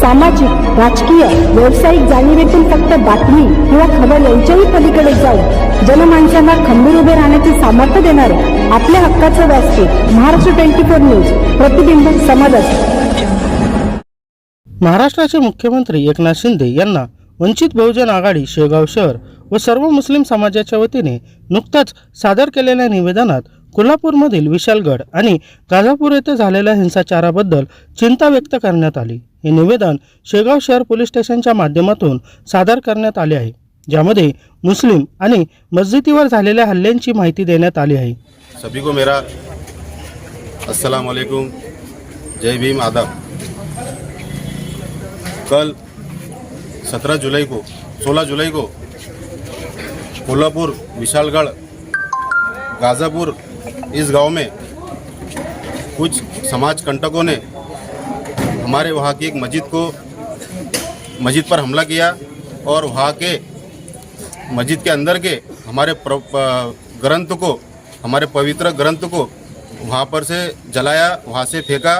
सामाजिक राजकीय व्यावसायिक जाणीवेतून फक्त बातमी किंवा खबर यांच्याही पलीकडे जाऊन जनमानसांना खंबीर उभे राहण्याचे सामर्थ्य देणारे आपल्या हक्काचं व्यासपीठ महाराष्ट्र ट्वेंटी फोर न्यूज प्रतिबिंब समाजात महाराष्ट्राचे मुख्यमंत्री एकनाथ शिंदे यांना वंचित बहुजन आघाडी शेगाव शहर व सर्व मुस्लिम समाजाच्या वतीने नुकताच सादर केलेल्या निवेदनात कोल्हापूरमधील विशालगड आणि गाझापूर येथे झालेल्या हिंसाचाराबद्दल चिंता व्यक्त करण्यात आली. हे निवेदन शेगाव शहर पोलीस स्टेशनच्या माध्यमातून सादर करण्यात आले आहे ज्यामध्ये मुस्लिम आणि मस्जिदीवर झालेल्या हल्ल्यांची माहिती देण्यात आली आहे. सभी को मेरा अस्सलाम वालेकुम जय भीम आदाब। कल 17 जुलाई को 16 जुलाई को कोल्हापुर विशालगढ़ गाज़ापुर इस गांव में कुछ समाज कंटकों ने हमारे वहाँ की एक मस्जिद को, मस्जिद पर हमला किया और वहाँ के, मस्जिद के अंदर के हमारे ग्रंथ को, हमारे पवित्र ग्रंथ को वहाँ पर से जलाया, वहाँ से फेंका।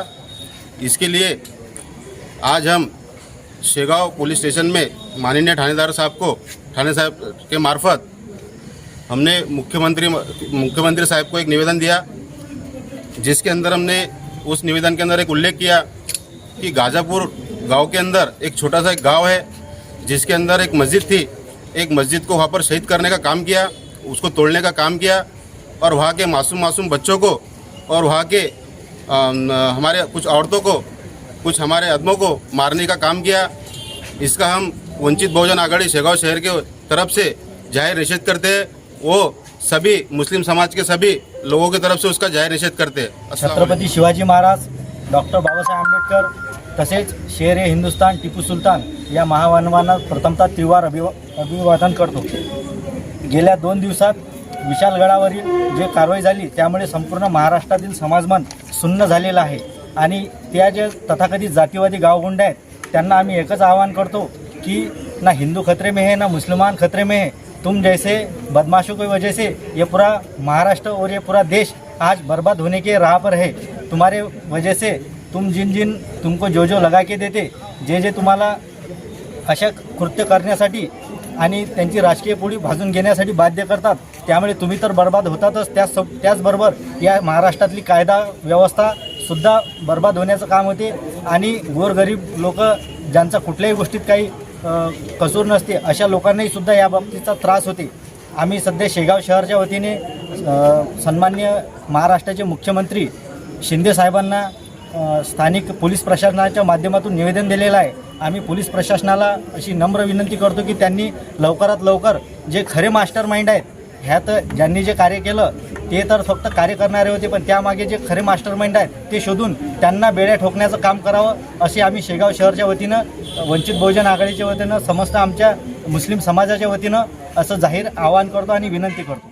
इसके लिए आज हम शेगांव पुलिस स्टेशन में माननीय थानेदार साहब को, थाने साहब के मार्फत हमने मुख्यमंत्री मुख्यमंत्री साहब को एक निवेदन दिया, जिसके अंदर हमने, उस निवेदन के अंदर एक उल्लेख किया कि गाजापुर गाँव के अंदर एक छोटा सा एक गाँव है जिसके अंदर एक मस्जिद थी। एक मस्जिद को वहाँ पर शहीद करने का काम किया उसको तोड़ने का काम किया और वहाँ के मासूम मासूम बच्चों को और वहाँ के अम, हमारे कुछ औरतों को कुछ हमारे आदमों को मारने का काम किया। इसका हम वंचित बहुजन आघाड़ी शेगांव शहर के तरफ़ से ज़ाहिर निषेध करते हैं। वो सभी मुस्लिम समाज के सभी लोगों की तरफ़ से उसका ज़ाहिर निषेध करते हैं। वालेकुम। शिवाजी महाराज डॉक्टर बाबासाहेब आंबेडकर तसेच शेर ए हिंदुस्तान टिपू सुलतान या महामानवांना प्रथमतः त्रिवार अभिवा अभिवादन करतो. गेल्या दोन दिवसात विशालगडावरील जे कारवाई झाली त्यामुळे संपूर्ण महाराष्ट्रातील समाजमन सुन्न झालेलं आहे. आणि त्या जे तथाकथित जातीवादी गावगुंड आहेत त्यांना आम्ही एकच आवाहन करतो की ना हिंदू खतरे में है ना मुसलमान खतरे में है तुम जैसे बदमाशों की वजह से ये पूरा महाराष्ट्र और ये पूरा देश आज बर्बाद होने के राह पर है. तुम्हारे वजह से तुम जिन जिन तुमको जो जो लगा के देते जे जे तुम्हाला अशा कृत्य करण्यासाठी आणि त्यांची राजकीय पोळी भाजून घेण्यासाठी बाध्य करतात त्यामुळे तुम्ही तर बर्बाद होतातच. त्याच त्याचबरोबर या महाराष्ट्रातली कायदा व्यवस्था सुद्धा बर्बाद होण्याचं काम होते. आणि गोरगरीब लोक ज्यांचा कुठल्याही गोष्टीत काही कसूर नसते अशा लोकांनाही सुद्धा या बाबतीचा त्रास होते. आम्ही सध्या शेगाव शहरच्या वतीने सन्मान्य महाराष्ट्राचे मुख्यमंत्री शिंदे साहेबांना स्थानिक पोलीस प्रशासनाच्या माध्यमातून निवेदन दिलेलं आहे. आम्ही पोलीस प्रशासनाला अशी नम्र विनंती करतो की त्यांनी लवकरात लवकर जे खरे मास्टर माइंड आहेत ह्यात ज्यांनी जे कार्य केलं ते तर फक्त कार्य करणारे होते पण त्यामागे जे खरे मास्टर माइंड आहेत ते शोधून त्यांना बेड्या ठोकण्याचं काम करावं असे आम्ही शेगाव शहरच्या वतीनं वंचित बहुजन आघाडीच्या वतीनं समस्त आमच्या मुस्लिम समाजाच्या वतीनं असं जाहीर आवाहन करतो आणि विनंती करतो.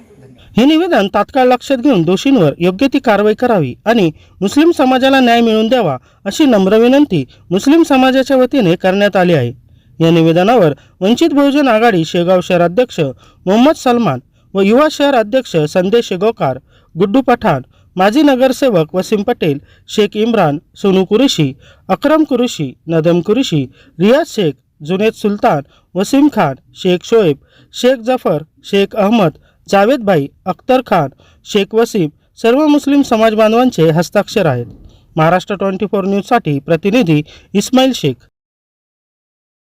हे निवेदन तात्काळ लक्षात घेऊन दोषींवर योग्य ती कारवाई करावी आणि मुस्लिम समाजाला न्याय मिळवून द्यावा अशी नम्र विनंती मुस्लिम समाजाच्या वतीने करण्यात आली आहे. या निवेदनावर वंचित बहुजन आघाडी शेगाव शहर अध्यक्ष मोहम्मद सलमान व युवा शहर अध्यक्ष संदेश शेगोकार गुड्डू पठाण माजी नगरसेवक वसीम पटेल शेख इम्रान सोनू कुरेशी अक्रम कुरेशी नदम कुरेशी रियाज शेख जुनेद सुलतान वसीम खान शेख शोएब शेख जफर शेख अहमद जावेद भाई अख्तर खान शेख वसीम सर्व मुस्लिम समाज बांधवांचे हस्ताक्षर आहेत. महाराष्ट्र ट्वेंटी फोर न्यूजसाठी प्रतिनिधी इस्माईल शेख.